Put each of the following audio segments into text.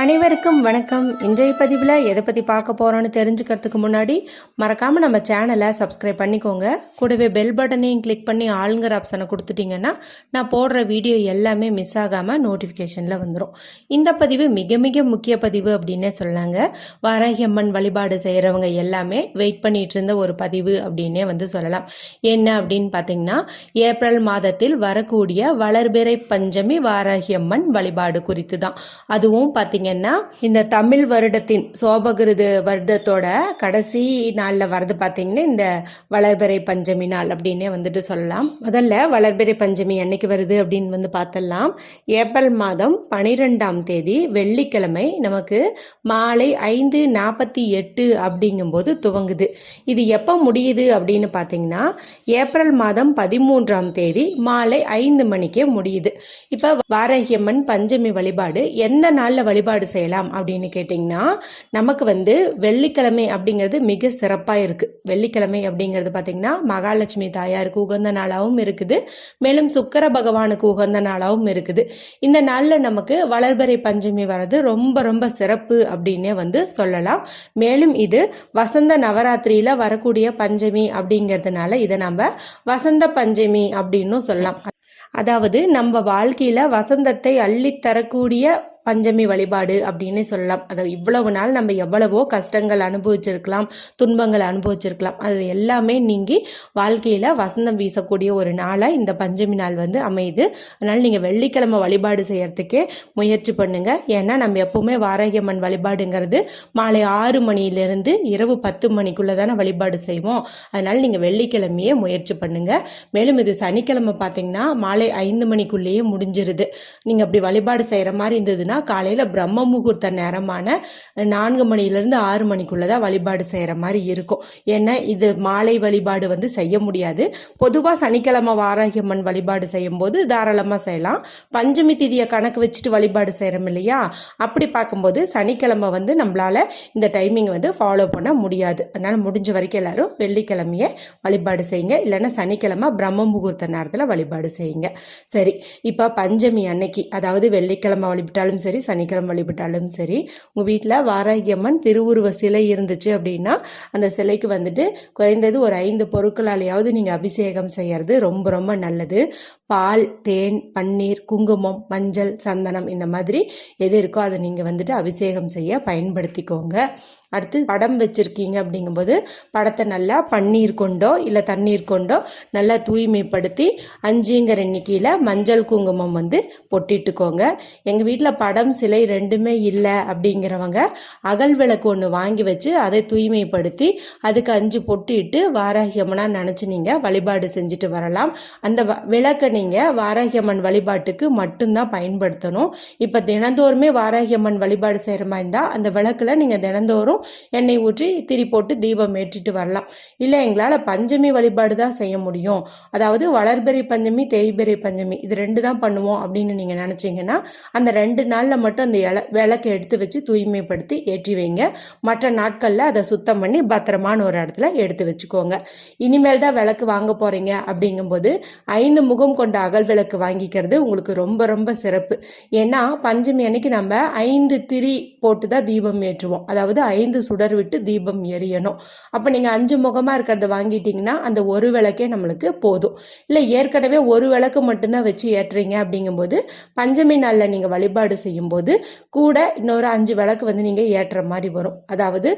அனைவருக்கும் வணக்கம். இன்றைய பதிவில் எதை பற்றி பார்க்க போகிறோன்னு தெரிஞ்சுக்கிறதுக்கு முன்னாடி மறக்காமல் நம்ம சேனலை சப்ஸ்கிரைப் பண்ணிக்கோங்க. கூடவே பெல் பட்டனையும் கிளிக் பண்ணி ஆளுங்கிற ஆப்ஷனை கொடுத்துட்டிங்கன்னா நான் போடுற வீடியோ எல்லாமே மிஸ் ஆகாமல் நோட்டிஃபிகேஷனில் வந்துடும் இந்த பதிவு மிக மிக முக்கிய பதிவு அப்படின்னே சொல்லாங்க வாராகியம்மன் வழிபாடு செய்கிறவங்க எல்லாமே வெயிட் பண்ணிகிட்டு இருந்த ஒரு பதிவு அப்படின்னே வந்து சொல்லலாம். என்ன அப்படின்னு பார்த்தீங்கன்னா ஏப்ரல் மாதத்தில் வரக்கூடிய வளர்பிறை பஞ்சமி வாராகி அம்மன் வழிபாடு குறித்து தான் அதுவும் பார்த்தீங்கன்னா இந்த தமிழ் வருடத்தின் சோபகிருது வருடத்தோட கடைசி நாளில் வரது பார்த்தீங்கன்னா இந்த வளர்பிறை பஞ்சமி நாள் அப்படின்னே வந்துட்டு சொல்லலாம். முதல்ல வளர்பிறை பஞ்சமி என்னைக்கு வருது அப்படின்னு வந்து பார்த்தலாம் ஏப்ரல் மாதம் பனிரெண்டாம் தேதி வெள்ளிக்கிழமை நமக்கு மாலை ஐந்து நாற்பத்தி எட்டு அப்படிங்கும்போது துவங்குது. இது எப்போ முடியுது அப்படின்னு பார்த்தீங்கன்னா ஏப்ரல் மாதம் பதிமூன்றாம் தேதி மாலை ஐந்து மணிக்கே முடியுது. இப்போ வாரகியம்மன் பஞ்சமி வழிபாடு எந்த நாளில் வழிபாடு செய்யலாம் அப்படின்னு கேட்டிங்கன்னா நமக்கு வந்து வெள்ளிக்கிழமை அப்படிங்கிறது மிக சிறப்பாக இருக்குது வெள்ளிக்கிழமை அப்படிங்கிறது பார்த்திங்கன்னா மகாலட்சுமி தாயாருக்கு உகந்த நாளாகவும் இருக்குது. மேலும் சுக்கர பகவானுக்கு உகந்த நாளாகவும் இருக்குது. இந்த நாளில் நமக்கு வளர்பறை பஞ்சமி வர்றது ரொம்ப ரொம்ப சிறப்பு அப்படின்னே வந்து சொல்லலாம். மேலும் இது வசந்த நவராத்திரியில் வரக்கூடிய பஞ்சமி அப்படிங்கிறதுனால இதை நம்ம வசந்த பஞ்சமி அப்படின்னும் சொல்லலாம். அதாவது நம்ம வாழ்க்கையில் வசந்தத்தை அள்ளித்தரக்கூடிய பஞ்சமி வழிபாடு அப்படின்னு சொல்லலாம். அது இவ்வளவு நாள் நம்ம எவ்வளவோ கஷ்டங்கள் அனுபவிச்சிருக்கலாம் துன்பங்கள் அனுபவிச்சிருக்கலாம். அது எல்லாமே நீங்கி வாழ்க்கையில் வசந்தம் வீசக்கூடிய ஒரு நாளாக இந்த பஞ்சமி நாள் வந்து அமையுது. அதனால் நீங்கள் வெள்ளிக்கிழமை வழிபாடு செய்கிறதுக்கே முயற்சி பண்ணுங்கள் ஏன்னா நம்ம எப்பவுமே வாரகியம்மன் வழிபாடுங்கிறது மாலை ஆறு மணியிலிருந்து இரவு பத்து மணிக்குள்ளே தானே வழிபாடு செய்வோம். அதனால் நீங்கள் வெள்ளிக்கிழமையே முயற்சி பண்ணுங்கள் மேலும் இது சனிக்கிழமை பார்த்தீங்கன்னா மாலை ஐந்து மணிக்குள்ளேயே முடிஞ்சிருது. நீங்கள் அப்படி வழிபாடு செய்கிற மாதிரி இருந்ததுன்னா காலையில் பிரம்ம முகூர்த்த நேரமான நான்கு மணிலேருந்து ஆறு மணிக்குள்ளே தான் வழிபாடு செய்கிற மாதிரி இருக்கும். ஏன்னா இது மாலை வழிபாடு வந்து செய்ய முடியாது. பொதுவாக சனிக்கிழமை வாராகியம்மன் வழிபாடு செய்யும்போது தாராளமாக செய்யலாம். பஞ்சமி திதியை கணக்கு வச்சுட்டு வழிபாடு செய்கிறோம் இல்லையா? அப்படி பார்க்கும்போது சனிக்கிழமை வந்து நம்மளால் இந்த டைமிங் வந்து ஃபாலோ பண்ண முடியாது. அதனால் முடிஞ்ச வரைக்கும் எல்லாரும் வெள்ளிக்கிழமைய வழிபாடு செய்யுங்க. இல்லைன்னா சனிக்கிழமை பிரம்ம முகூர்த்த நேரத்தில் வழிபாடு செய்யுங்க. சரி இப்போ பஞ்சமி அன்னைக்கு அதாவது வெள்ளிக்கிழமை வழிபட்டாலும் சரி சரி சனிக்கிழமை வழிபட்டாலும் சரி உங்கள் வீட்டில் வாராகியம்மன் திருவுருவ சிலை இருந்துச்சு அப்படின்னா அந்த சிலைக்கு வந்துட்டு குறைந்தது ஒரு ஐந்து பொருட்களாலேயாவது நீங்கள் அபிஷேகம் செய்கிறது ரொம்ப ரொம்ப நல்லது. பால் தேன் பன்னீர் குங்குமம் மஞ்சள் சந்தனம் இந்த மாதிரி எது இருக்கோ அதை நீங்கள் வந்துட்டு அபிஷேகம் செய்ய பயன்படுத்திக்கோங்க. அடுத்து படம் வச்சுருக்கீங்க அப்படிங்கும்போது படத்தை நல்லா பன்னீர் கொண்டோ இல்லை தண்ணீர் கொண்டோ நல்லா தூய்மைப்படுத்தி அஞ்சுங்கிற எண்ணிக்கையில் மஞ்சள் குங்குமம் வந்து பொட்டிட்டுக்கோங்க. எங்கள் வீட்டில் படம் சிலை ரெண்டுமே இல்லை அப்படிங்கிறவங்க அகல் விளக்கு ஒன்று வாங்கி வச்சு அதை தூய்மைப்படுத்தி அதுக்கு அஞ்சு பொட்டிட்டு வாராகியம்மனாக நினச்சி நீங்கள் வழிபாடு செஞ்சுட்டு வரலாம். அந்த வ- விளக்கை நீங்கள் வாராகியம்மன் வழிபாட்டுக்கு மட்டும்தான் பயன்படுத்தணும். இப்போ தினந்தோறுமே வாராகியம்மன் வழிபாடு செய்கிற மாதிரி இருந்தால் அந்த விளக்கில் நீங்கள் தினந்தோறும் எண்ணெய் ஊற்றி திரி போட்டு தீபம் ஏற்றிட்டு வரலாம். இல்லை எங்களால் பஞ்சமி வழிபாடு தான் செய்ய முடியும். அதாவது வளர்பெறை பஞ்சமி தேய்பெறை பஞ்சமி இது ரெண்டு தான் பண்ணுவோம் அப்படின்னு நீங்கள் நினச்சிங்கன்னா அந்த ரெண்டு நாளில் மட்டும் அந்த இல விளக்கை எடுத்து வச்சு தூய்மைப்படுத்தி ஏற்றி வைங்க. மற்ற நாட்களில் அதை சுத்தம் பண்ணி பத்திரமான ஒரு இடத்துல எடுத்து வச்சுக்கோங்க. இனிமேல் தான் விளக்கு வாங்க போகிறீங்க அப்படிங்கும்போது ஐந்து முகம் கொண்ட அகல் விளக்கு வாங்கிக்கிறது உங்களுக்கு ரொம்ப ரொம்ப சிறப்பு. ஏன்னா பஞ்சமி அன்னைக்கு நம்ம ஐந்து திரி போட்டு தான் தீபம் ஏற்றுவோம். அதாவது ஐந்து சுடர் விட்டு தீபம் எரியணும். அப்போ நீங்கள் அஞ்சு முகமாக இருக்கிறத வாங்கிட்டீங்கன்னா அந்த ஒரு விளக்கே நம்மளுக்கு போதும். இல்லை ஏற்கனவே ஒரு விளக்கு மட்டும்தான் வச்சு ஏற்றுறீங்க அப்படிங்கும்போது பஞ்சமி நாளில் நீங்கள் வழிபாடு செய்யும்போது கூட இன்னொரு அஞ்சு விளக்கு வந்து நீங்கள் ஏற்றுற மாதிரி வரும். அதாவது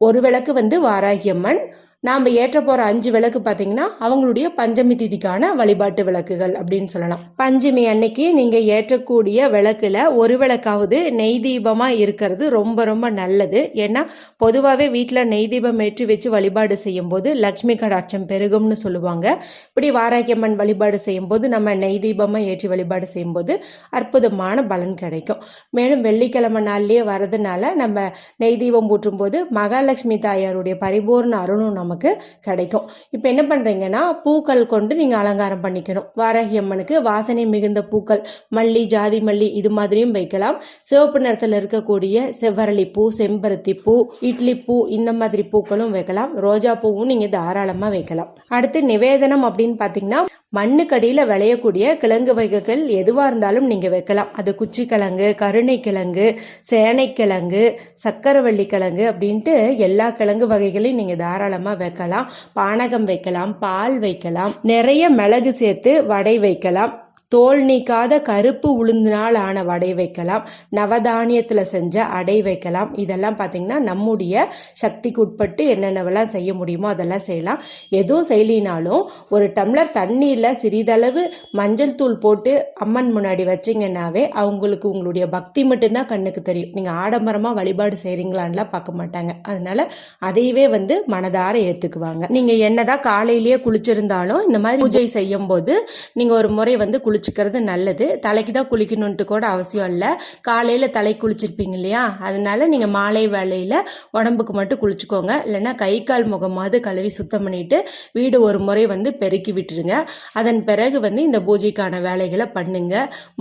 ஒரு விளக்கு வந்து வாராகியம்மன் நாம் ஏற்ற போகிற அஞ்சு விளக்கு பார்த்தீங்கன்னா அவங்களுடைய பஞ்சமி திதிக்கான வழிபாட்டு விளக்குகள் அப்படின்னு சொல்லலாம். பஞ்சமி அன்னைக்கு நீங்கள் ஏற்றக்கூடிய விளக்கில் ஒரு விளக்காவது நெய் தீபமாக இருக்கிறது ரொம்ப ரொம்ப நல்லது. ஏன்னா பொதுவாகவே வீட்டில் நெய் தீபம் ஏற்றி வச்சு வழிபாடு செய்யும்போது லக்ஷ்மி கடாட்சம் பெருகும்னு சொல்லுவாங்க. இப்படி வாராக்கியம்மன் வழிபாடு செய்யும்போது நம்ம நெய் தீபமாக ஏற்றி வழிபாடு செய்யும்போது அற்புதமான பலன் கிடைக்கும். மேலும் வெள்ளிக்கிழமை நாள்லேயே வரதுனால நம்ம நெய் தீபம் ஊற்றும்போது மகாலட்சுமி தாயாருடைய பரிபூர்ண அருணும் நம்ம நமக்கு கிடைக்கும். இப்போ என்ன பண்ணுறீங்கன்னா பூக்கள் கொண்டு நீங்கள் அலங்காரம் பண்ணிக்கணும். வாராகி அம்மனுக்கு வாசனை மிகுந்த பூக்கள் மல்லி ஜாதி மல்லி இது மாதிரியும் வைக்கலாம். சிவப்பு நிறத்தில் இருக்கக்கூடிய செவ்வரளி பூ செம்பருத்தி பூ இட்லி பூ இந்த மாதிரி பூக்களும் வைக்கலாம். ரோஜா பூவும் நீங்கள் தாராளமாக வைக்கலாம். அடுத்து நிவேதனம் அப்படின்னு பார்த்தீங்கன்னா மண்ணுக்கடியில் விளையக்கூடிய கிழங்கு வகைகள் எதுவாக இருந்தாலும் நீங்கள் வைக்கலாம். அது குச்சி கிழங்கு கருணை கிழங்கு சேனை கிழங்கு சக்கரவள்ளி கிழங்கு அப்படின்ட்டு எல்லா கிழங்கு வகைகளையும் நீங்கள் தாராளமாக வைக்கலாம் பானகம் வைக்கலாம் பால் வைக்கலாம் நிறைய மிளகு சேர்த்து வடை வைக்கலாம். தோல் நீக்காத கருப்பு உளுந்தினால் ஆன வடை வைக்கலாம். நவதானியத்தில் செஞ்ச அடை வைக்கலாம். இதெல்லாம் பார்த்திங்கன்னா நம்முடைய சக்திக்கு உட்பட்டு என்னென்னவெல்லாம் செய்ய முடியுமோ அதெல்லாம் செய்யலாம். எதுவும் செய்யலினாலும் ஒரு டம்ளர் தண்ணியில் சிறிதளவு மஞ்சள் தூள் போட்டு அம்மன் முன்னாடி வச்சிங்கன்னாவே அவங்களுக்கு உங்களுடைய பக்தி மட்டும்தான் கண்ணுக்கு தெரியும். நீங்கள் ஆடம்பரமாக வழிபாடு செய்கிறீங்களான்லாம் பார்க்க மாட்டாங்க. அதனால் அதையவே வந்து மனதார ஏற்றுக்குவாங்க நீங்கள் என்னதான் காலையிலேயே குளிச்சிருந்தாலும் இந்த மாதிரி பூஜை செய்யும் போது நீங்கள் ஒரு முறை வந்து குளிச்சுக்கிறது நல்லது. தலைக்கு தான் குளிக்கணுன்ட்டு கூட அவசியம் இல்லை. காலையில் தலை குளிச்சிருப்பீங்க இல்லையா? அதனால நீங்கள் மாலை வேலையில் உடம்புக்கு மட்டும் குளிச்சுக்கோங்க. இல்லைன்னா கை கால் முகமாவது கழுவி சுத்தம் பண்ணிட்டு வீடு ஒரு முறை வந்து பெருக்கி விட்டுருங்க. அதன் பிறகு வந்து இந்த பூஜைக்கான வேலைகளை பண்ணுங்க.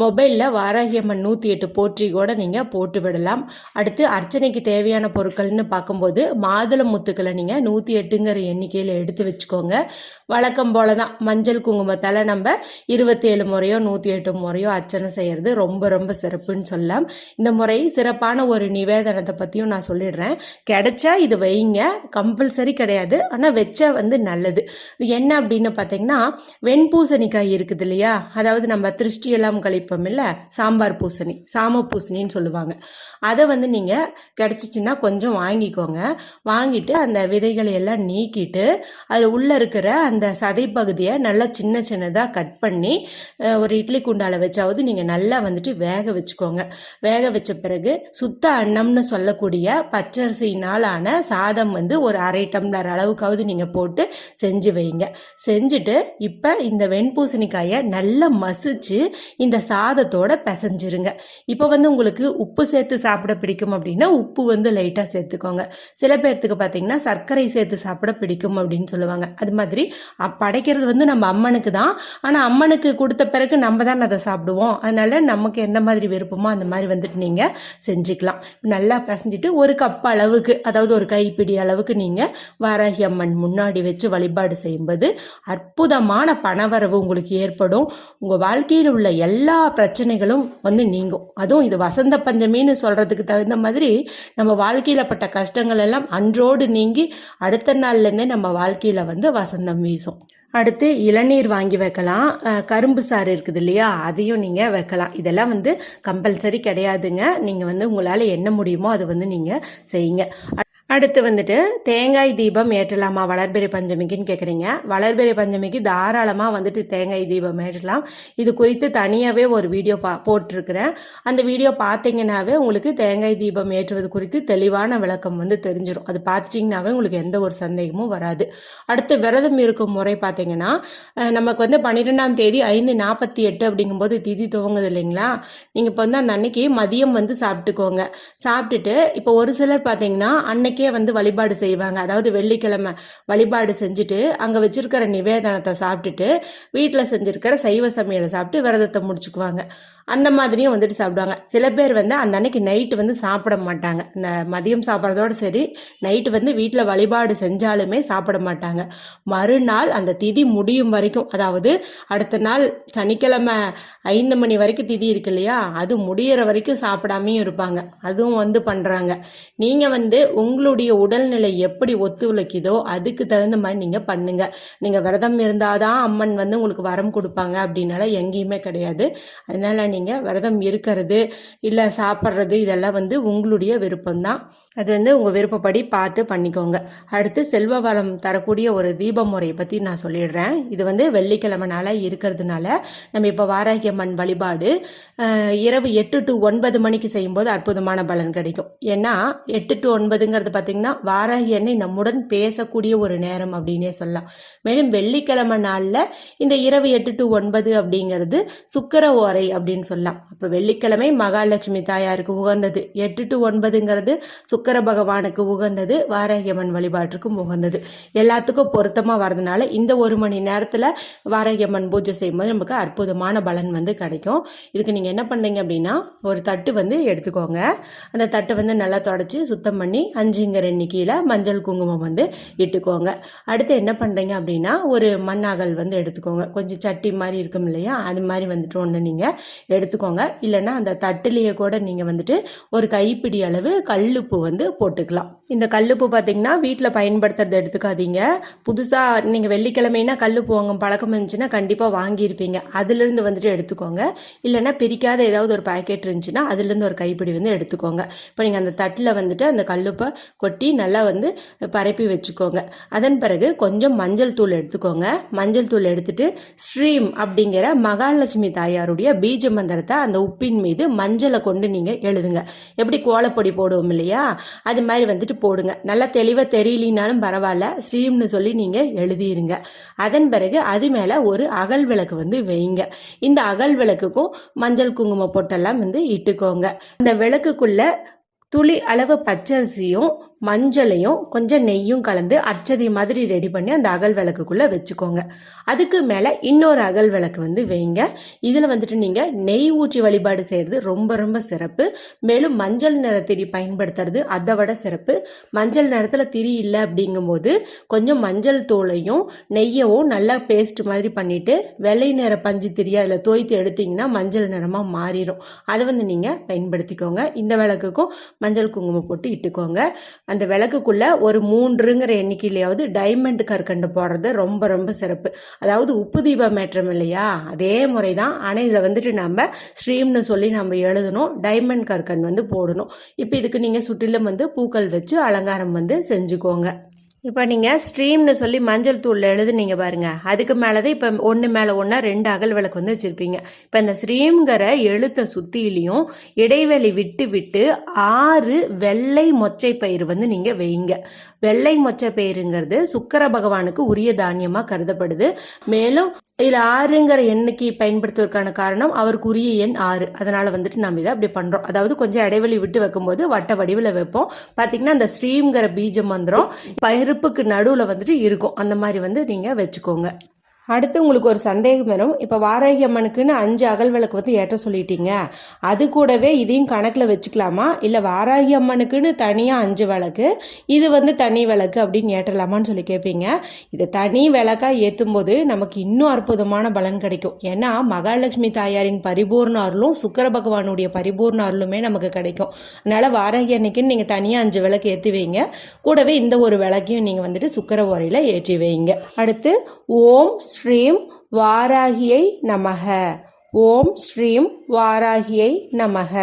மொபைலில் வாராகியம்மன் நூற்றி எட்டு போற்றி கூட நீங்கள் போட்டு விடலாம். அடுத்து அர்ச்சனைக்கு தேவையான பொருட்கள்னு பார்க்கும்போது மாதுளை முத்துக்களை நீங்கள் நூற்றி எட்டுங்கிற எண்ணிக்கையில் எடுத்து வச்சுக்கோங்க. வழக்கம் போல தான் மஞ்சள் குங்குமத்தால் நம்ம இருபத்தேழு முறையோ நூற்றி எட்டு முறையோ அர்ச்சனை செய்கிறது ரொம்ப ரொம்ப சிறப்புன்னு சொல்லலாம். இந்த முறை சிறப்பான ஒரு நிவேதனத்தை பற்றியும் நான் சொல்லிடுறேன். கிடைச்சா இது வைங்க. கம்பல்சரி கிடையாது. ஆனால் வச்சா வந்து நல்லது. என்ன அப்படின்னு பார்த்தீங்கன்னா வெண்பூசணிக்காய் இருக்குது இல்லையா? அதாவது நம்ம திருஷ்டியெல்லாம் கழிப்போம் இல்லை? சாம்பார் பூசணி சாம பூசணின்னு சொல்லுவாங்க. அதை வந்து நீங்கள் கிடச்சிச்சின்னா கொஞ்சம் வாங்கிக்கோங்க. வாங்கிட்டு அந்த விதைகளை எல்லாம் நீக்கிட்டு அது உள்ளே இருக்கிற அந்த சதை பகுதியை நல்லா சின்ன சின்னதாக கட் பண்ணி ஒரு இட்லி குண்டால வச்சாவது நீங்கள் நல்லா வந்துட்டு வேக வச்சுக்கோங்க. வேக வச்ச பிறகு சுத்த அன்னம்னு சொல்லக்கூடிய பச்சரிசினாலான சாதம் வந்து ஒரு அரை டம்ளர் அளவுக்காவது நீங்கள் போட்டு செஞ்சு வைங்க. செஞ்சுட்டு இப்போ இந்த வெண்பூசணிக்காயை நல்லா மசிச்சு இந்த சாதத்தோட பிசைஞ்சிருங்க. இப்போ வந்து உங்களுக்கு உப்பு சேர்த்து சாப்பிட பிடிக்கும் அப்படின்னா உப்பு வந்து லைட்டாக சேர்த்துக்கோங்க. சில பேர்த்துக்கு பார்த்தீங்கன்னா சர்க்கரை சேர்த்து சாப்பிட பிடிக்கும் அப்படின்னு சொல்லுவாங்க. அது மாதிரி படைக்கிறது வந்து நம்ம அம்மனுக்கு தான். ஆனால் அம்மனுக்கு கொடுத்த பிறகு நம்ம தான் அதை சாப்பிடுவோம். அதனால நமக்கு எந்த மாதிரி விருப்பமோ அந்த மாதிரி வந்துட்டு நீங்கள் செஞ்சுக்கலாம். நல்லா பிசைஞ்சிட்டு ஒரு கப் அளவுக்கு அதாவது ஒரு கைப்பிடி அளவுக்கு நீங்கள் வாராகி அம்மன் முன்னாடி வச்சு வழிபாடு செய்யும்போது அற்புதமான பணவரவு உங்களுக்கு ஏற்படும். உங்கள் வாழ்க்கையில் உள்ள எல்லா பிரச்சனைகளும் வந்து நீங்கும். அதுவும் இது வசந்த பஞ்சமின்னு சொல்கிற வர்றதுக்கு தகுந்த மாதிரி நம்ம வாழ்க்கையில் பட்ட கஷ்டங்கள் எல்லாம் அன்றோடு நீங்கி அடுத்த நாள்லேருந்தே நம்ம வாழ்க்கையில் வந்து வசந்தம் வீசும். அடுத்து இளநீர் வாங்கி வைக்கலாம். கரும்பு சாறு இருக்குது இல்லையா? அதையும் நீங்கள் வைக்கலாம். இதெல்லாம் வந்து கம்பல்சரி கிடையாதுங்க. நீங்கள் வந்து உங்களால் என்ன முடியுமோ அதை வந்து நீங்கள் செய்யுங்க. அடுத்து வந்துட்டு தேங்காய் தீபம் ஏற்றலாமா? வளர்பிறை பஞ்சமிக்குன்னு கேட்குறீங்க வளர்பிறை பஞ்சமிக்கு தாராளமாக வந்துட்டு தேங்காய் தீபம் ஏற்றலாம். இது குறித்து தனியாகவே ஒரு வீடியோ பா போட்டிருக்கிறேன். அந்த வீடியோ பார்த்தீங்கன்னாவே உங்களுக்கு தேங்காய் தீபம் ஏற்றுவது குறித்து தெளிவான விளக்கம் வந்து தெரிஞ்சிடும் அது பார்த்துட்டிங்கனாவே உங்களுக்கு எந்த ஒரு சந்தேகமும் வராது. அடுத்து விரதம் இருக்கும் முறை பார்த்தீங்கன்னா நமக்கு வந்து பன்னிரெண்டாம் தேதி ஐந்து நாற்பத்தி எட்டு அப்படிங்கும்போது திதி துவங்குது இல்லைங்களா? நீங்கள் இப்போ வந்து அந்த அன்னைக்கு மதியம் வந்து சாப்பிட்டுக்கோங்க. சாப்பிட்டுட்டு இப்போ ஒரு சிலர் பார்த்தீங்கன்னா அன்னைக்கு வந்து வழிபாடு செய்வாங்க. அதாவது வெள்ளிக்கிழமை வழிபாடு செஞ்சுட்டு அங்கே வச்சிருக்கிற நிவேதனத்தை சாப்பிட்டுட்டு வீட்டில் செஞ்சிருக்கிற சைவ சமையலை சாப்பிட்டு விரதத்தை முடிச்சுக்குவாங்க. அந்த மாதிரியும் வந்துட்டு சாப்பிடுவாங்க. சில பேர் வந்து அந்த அன்னைக்கு நைட்டு வந்து சாப்பிட மாட்டாங்க. இந்த மதியம் சாப்பிட்றதோட சரி நைட்டு வந்து வீட்டில் வழிபாடு செஞ்சாலுமே சாப்பிட மாட்டாங்க. மறுநாள் அந்த திதி முடியும் வரைக்கும் அதாவது அடுத்த நாள் சனிக்கிழமை ஐந்து மணி வரைக்கும் திதி இருக்கு இல்லையா அது முடிகிற வரைக்கும் சாப்பிடாமையும் இருப்பாங்க. அதுவும் வந்து பண்ணுறாங்க நீங்கள் வந்து உங்களுடைய உடல்நிலை எப்படி ஒத்துழைக்குதோ அதுக்கு தகுந்த மாதிரி நீங்கள் பண்ணுங்கள் நீங்கள் விரதம் இருந்தால் தான் அம்மன் வந்து உங்களுக்கு வரம் கொடுப்பாங்க அப்படின்னால எங்கேயுமே கிடையாது. அதனால நீங்கள் விரதம் இருக்கிறது இல்லை சாப்பிட்றது இதெல்லாம் வந்து உங்களுடைய விருப்பம்தான். அது வந்து உங்கள் விருப்பப்படி பார்த்து பண்ணிக்கோங்க. அடுத்து செல்வ வளம் தரக்கூடிய ஒரு தீப முறையை பற்றி நான் சொல்லிடுறேன். இது வந்து வெள்ளிக்கிழமை நாளாக இருக்கிறதுனால நம்ம இப்போ வாராகி அம்மன் வழிபாடு இரவு எட்டு டு ஒன்பது மணிக்கு செய்யும்போது அற்புதமான பலன் கிடைக்கும். ஏன்னா எட்டு டு ஒன்பதுங்கிறது பார்த்திங்கன்னா வாராகி அன்னை நம்முடன் பேசக்கூடிய ஒரு நேரம் அப்படின்னே சொல்லலாம். மேலும் வெள்ளிக்கிழமை நாளில் இந்த இரவு எட்டு டு ஒன்பது அப்படிங்கிறது சுக்கிர ஓரை அப்படின்னு சொல்லலாம். அப்போ வெள்ளிக்கிழமை மகாலட்சுமி தாயாருக்கு உகந்தது. எட்டு டு ஒன்பதுங்கிறது சுக்கர பகவானுக்கு உகந்தது. வாரகியம்மன் வழிபாட்டுக்கும் உகந்தது. எல்லாத்துக்கும் பொருத்தமாக வரதுனால இந்த ஒரு மணி நேரத்தில் வாரகியம்மன் பூஜை செய்யும்போது நமக்கு அற்புதமான பலன் வந்து கிடைக்கும். இதுக்கு நீங்கள் என்ன பண்ணுறீங்க அப்படின்னா ஒரு தட்டு வந்து எடுத்துக்கோங்க. அந்த தட்டை வந்து நல்லா தொடச்சி சுத்தம் பண்ணி அஞ்சுங்கிற எண்ணிக்கையில் மஞ்சள் குங்குமம் வந்து இட்டுக்கோங்க. அடுத்து என்ன பண்ணுறீங்க அப்படின்னா ஒரு மண்ணாகல் வந்து எடுத்துக்கோங்க. கொஞ்சம் சட்டி மாதிரி இருக்கும் இல்லையா? அது மாதிரி வந்துட்டு ஒன்று நீங்கள் எடுத்துக்கோங்க. இல்லைன்னா அந்த தட்டுலேயே கூட நீங்கள் வந்துட்டு ஒரு கைப்பிடி அளவு கல்லுப்பு வந்து போட்டுக்கலாம். இந்த கல்லுப்பு பார்த்தீங்கன்னா வீட்டில் பயன்படுத்துறது எடுத்துக்காதீங்க. புதுசாக நீங்கள் வெள்ளிக்கிழமைனா கல்லுப்பு வாங்கும் பழக்கம் இருந்துச்சுன்னா கண்டிப்பாக வாங்கியிருப்பீங்க. அதுலேருந்து வந்துட்டு எடுத்துக்கோங்க. இல்லைன்னா பிரிக்காத ஏதாவது ஒரு பாக்கெட் இருந்துச்சுன்னா அதுலேருந்து ஒரு கைப்பிடி வந்து எடுத்துக்கோங்க. இப்போ நீங்கள் அந்த தட்டில் வந்துட்டு அந்த கல்லுப்பை கொட்டி நல்லா வந்து பரப்பி வச்சுக்கோங்க. அதன் பிறகு கொஞ்சம் மஞ்சள் தூள் எடுத்துக்கோங்க. மஞ்சள் தூள் எடுத்துட்டு ஸ்ரீம் அப்படிங்கிற மகாலட்சுமி தாயாருடைய பீஜம் மந்திரத்தை அந்த உப்பின் மீது மஞ்சளை கொண்டு நீங்கள் எழுதுங்க. எப்படி கோலப்பொடி போடுவோம் இல்லையா? அது மாதிரி வந்துட்டு போடுங்க. நல்லா தெளிவாக தெரியலினாலும் பரவாயில்ல. ஸ்ரீம்னு சொல்லி நீங்கள் எழுதிருங்க. அதன் பிறகு அது மேலே ஒரு அகல் விளக்கு வந்து வைங்க. இந்த அகல் விளக்குக்கும் மஞ்சள் குங்குமம் பொட்டெல்லாம் வந்து இட்டுக்கோங்க. இந்த விளக்குக்குள்ள துளி அளவு பச்சரிசியும் மஞ்சளையும் கொஞ்சம் நெய்யும் கலந்து அச்சதி மாதிரி ரெடி பண்ணி அந்த அகல் விளக்குக்குள்ளே வச்சுக்கோங்க. அதுக்கு மேலே இன்னொரு அகல் விளக்கு வந்து வைங்க. இதில் வந்துட்டு நீங்கள் நெய் ஊற்றி வழிபாடு செய்கிறது ரொம்ப ரொம்ப சிறப்பு. மேலும் மஞ்சள் நிற திரி பயன்படுத்துறது அதை விட சிறப்பு. மஞ்சள் நிறத்தில் திரி இல்லை அப்படிங்கும்போது கொஞ்சம் மஞ்சள் தூளையும் நெய்யவும் நல்லா பேஸ்ட் மாதிரி பண்ணிவிட்டு வெள்ளை நிற பஞ்சு திரி அதில் தோய்த்து எடுத்தீங்கன்னா மஞ்சள் நிறமாக மாறிடும். அதை வந்து நீங்கள் பயன்படுத்திக்கோங்க. இந்த விளக்குக்கும் மஞ்சள் குங்குமம் போட்டு இட்டுக்கோங்க. அந்த விளக்குக்குள்ளே ஒரு மூன்றுங்கிற எண்ணிக்கையிலையாவது டைமண்ட் கற்கண்டு போடுறது ரொம்ப ரொம்ப சிறப்பு. அதாவது உப்பு தீபம் ஏற்றம் இல்லையா? அதே முறை தான் ஆனால் இதில் வந்துட்டு நம்ம ஸ்ட்ரீம்னு சொல்லி நம்ம எழுதணும். டைமண்ட் கற்கண் வந்து போடணும். இப்போ இதுக்கு நீங்கள் சுற்றிலும் வந்து பூக்கள் வச்சு அலங்காரம் வந்து செஞ்சுக்கோங்க. இப்போ நீங்கள் ஸ்ட்ரீம்னு சொல்லி மஞ்சள் தூளில் எழுதுனீங்க பாருங்கள் அதுக்கு மேலே தான் இப்போ ஒன்று மேலே ஒன்றா ரெண்டு அகல் விளக்கு வந்து வச்சுருப்பீங்க. இப்போ இந்த ஸ்ரீம்ங்கிற எழுத்தை சுற்றிலையும் இடைவெளி விட்டு விட்டு ஆறு வெள்ளை மொச்சை பயிர் வந்து நீங்கள் வைங்க. வெள்ளை மொச்சை பயிருங்கிறது சுக்கர பகவானுக்கு உரிய தானியமாக கருதப்படுது. மேலும் இதில் ஆறுங்கிற எண்ணிக்கை பயன்படுத்துவதற்கான காரணம் அவருக்கு உரிய எண் ஆறு. அதனால் வந்துட்டு நம்ம இதை அப்படி பண்ணுறோம் அதாவது கொஞ்சம் இடைவெளி விட்டு வைக்கும்போது வட்ட வடிவில் வைப்போம். பார்த்திங்கன்னா அந்த ஸ்ரீம்ங்கிற பீஜ மந்திரம் பருப்புக்கு நடுவில் வந்துட்டு இருக்கும். அந்த மாதிரி வந்து நீங்கள் வச்சுக்கோங்க. அடுத்து உங்களுக்கு ஒரு சந்தேகம் வரும். இப்போ வாராகி அம்மனுக்குன்னு அஞ்சு அகல் விளக்கு வந்து ஏற்ற சொல்லிட்டீங்க. அது கூடவே இதையும் கணக்கில் வச்சுக்கலாமா? இல்லை வாராகி அம்மனுக்குன்னு தனியாக அஞ்சு விளக்கு இது வந்து தனி விளக்கு அப்படின்னு ஏற்றலாமான்னு சொல்லி கேட்பீங்க இதை தனி விளக்காக ஏற்றும் போது நமக்கு இன்னும் அற்புதமான பலன் கிடைக்கும். ஏன்னா மகாலட்சுமி தாயாரின் பரிபூர்ண அருளும் சுக்கர பகவானுடைய பரிபூர்ண அருளுமே நமக்கு கிடைக்கும். அதனால் வாராகி அன்னைக்குன்னு நீங்கள் தனியாக அஞ்சு விளக்கு ஏற்றி வைங்க. கூடவே இந்த ஒரு விளக்கையும் நீங்கள் வந்துட்டு சுக்கர உரையில் ஏற்றி வைங்க. அடுத்து ஓம் ஸ்ரீம் வாராகியை நமக. ஓம் ஸ்ரீம் வாராகியை நமக.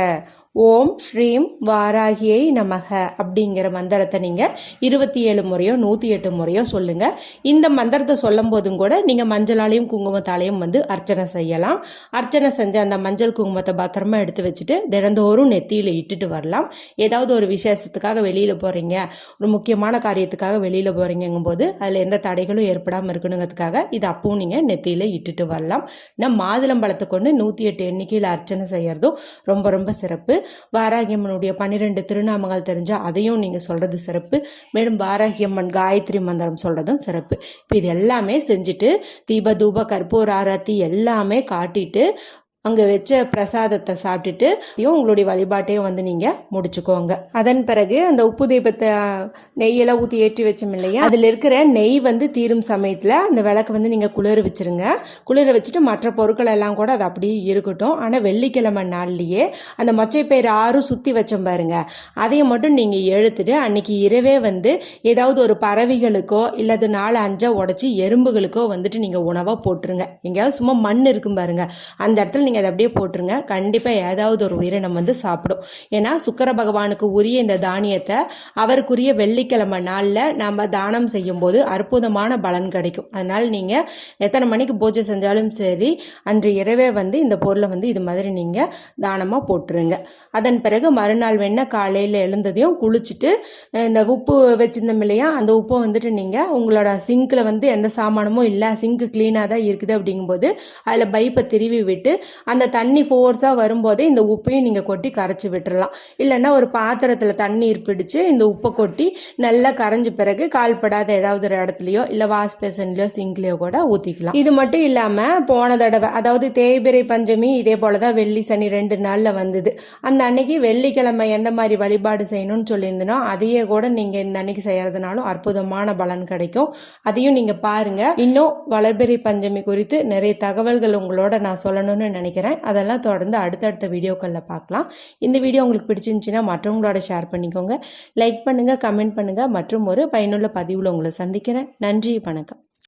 ஓம் ஸ்ரீம் வாராகியை நமக அப்படிங்கிற மந்திரத்தை நீங்கள் இருபத்தி ஏழு முறையோ நூற்றி எட்டு முறையோ சொல்லுங்கள் இந்த மந்திரத்தை சொல்லும் போதும் கூட நீங்கள் மஞ்சளாலையும் குங்குமத்தாலையும் வந்து அர்ச்சனை செய்யலாம். அர்ச்சனை செஞ்ச அந்த மஞ்சள் குங்குமத்தை பத்திரமா எடுத்து வச்சுட்டு தினந்தோறும் நெத்தியில் இட்டுட்டு வரலாம். ஏதாவது ஒரு விசேஷத்துக்காக வெளியில் போகிறீங்க ஒரு முக்கியமான காரியத்துக்காக வெளியில் போகிறீங்கும்போது அதில் எந்த தடைகளும் ஏற்படாமல் இருக்கணுங்கிறதுக்காக இது அப்பவும் நீங்கள் நெத்தியில் இட்டுட்டு வரலாம். நம்ம மாதுளம்பழத்தை கொண்டு நூற்றி எட்டு எண்ணிக்கையில் அர்ச்சனை செய்கிறதும் ரொம்ப ரொம்ப சிறப்பு. வாராகியம்மனுடைய பன்னிரெண்டு திருநாமங்கள் தெரிஞ்சால் அதையும் நீங்கள் சொல்கிறது சிறப்பு. மேலும் வாராகியம்மன் காயத்ரி மந்திரம் சொல்கிறதும் சிறப்பு. இப்போ இது எல்லாமே செஞ்சுட்டு தீப தூப கற்பூர் ஆராத்தி எல்லாமே காட்டிட்டு அங்கே வச்ச பிரசாதத்தை சாப்பிட்டுட்டு உங்களுடைய வழிபாட்டையும் வந்து நீங்கள் முடிச்சுக்கோங்க. அதன் பிறகு அந்த உப்பு தீபத்தை நெய்யெல்லாம் ஊற்றி ஏற்றி வச்சோம் இல்லையா? அதில் இருக்கிற நெய் வந்து தீரும் சமயத்தில் அந்த விளக்கு வந்து நீங்கள் குளிர வச்சுருங்க. குளிர வச்சுட்டு மற்ற பொருட்கள் எல்லாம் கூட அது அப்படியே இருக்கட்டும். ஆனால் வெள்ளிக்கிழமை நாள்லேயே அந்த மொச்சைப்பயிறு ஆறும் சுற்றி வச்சோம் பாருங்க. அதையும் மட்டும் நீங்கள் எழுத்துட்டு அன்னைக்கு இரவே வந்து ஏதாவது ஒரு பறவைகளுக்கோ இல்லாத நாலு அஞ்சா உடச்சி எறும்புகளுக்கோ வந்துட்டு நீங்கள் உணவாக போட்டுருங்க. எங்கேயாவது சும்மா மண் இருக்கும் பாருங்க. அந்த இடத்துல நீங்கள் அதை அப்படியே போட்டுருங்க. கண்டிப்பாக ஏதாவது ஒரு உயிரினம் வந்து சாப்பிடும். ஏன்னா சுக்கர பகவானுக்கு உரிய இந்த தானியத்தை அவருக்குரிய வெள்ளிக்கிழமை நாளில் நம்ம தானம் செய்யும்போது அற்புதமான பலன் கிடைக்கும். அதனால் நீங்கள் எத்தனை மணிக்கு பூஜை செஞ்சாலும் சரி அன்று இரவே வந்து இந்த பொருளை வந்து இது மாதிரி நீங்கள் தானமாக போட்டுருங்க. அதன் பிறகு மறுநாள் வேணால் காலையில் எழுந்ததையும் குளிச்சுட்டு இந்த உப்பு வச்சிருந்தோம் இல்லையா அந்த உப்பை வந்துட்டு நீங்கள் உங்களோட சிங்கில் வந்து எந்த சாமானமும் இல்லை சிங்க் க்ளீனாக தான் இருக்குது அப்படிங்கும்போது அதில் பைப்பை திருவி விட்டு அந்த தண்ணி ஃபோர்ஸாக வரும்போதே இந்த உப்பையும் நீங்கள் கொட்டி கரைச்சி விட்டுறலாம். இல்லைன்னா ஒரு பாத்திரத்தில் தண்ணீர் பிடிச்சு இந்த உப்பை கொட்டி நல்லா கரைஞ்ச பிறகு கால்படாத ஏதாவது ஒரு இடத்துலையோ இல்லை வாஷ் பேசன்லையோ சிங்க்லேயோ கூட ஊற்றிக்கலாம் இது மட்டும் இல்லாமல் போன தடவை அதாவது தேய்பிரை பஞ்சமி இதே போல தான் வெள்ளி சனி ரெண்டு நாளில் வந்தது. அந்த அன்னைக்கு வெள்ளிக்கிழமை எந்த மாதிரி வழிபாடு செய்யணும்னு சொல்லியிருந்தனோ அதையே கூட நீங்கள் இந்த அன்னைக்கு செய்கிறதுனாலும் அற்புதமான பலன் கிடைக்கும். அதையும் நீங்கள் பாருங்கள் இன்னும் வளர்பிறை பஞ்சமி குறித்து நிறைய தகவல்கள் உங்களோட நான் சொல்லணும்னு நினைக்கிறேன். நினைக்கிறேன். அதெல்லாம் தொடர்ந்து அடுத்தடுத்த வீடியோக்களில் பார்க்கலாம். இந்த வீடியோ உங்களுக்கு பிடிச்சிருந்துச்சின்னா மற்றவங்களோட ஷேர் பண்ணிக்கோங்க. லைக் பண்ணுங்கள் கமெண்ட் பண்ணுங்கள் மற்றும் ஒரு பயனுள்ள பதிவில் உங்களை சந்திக்கிறேன். நன்றி வணக்கம்.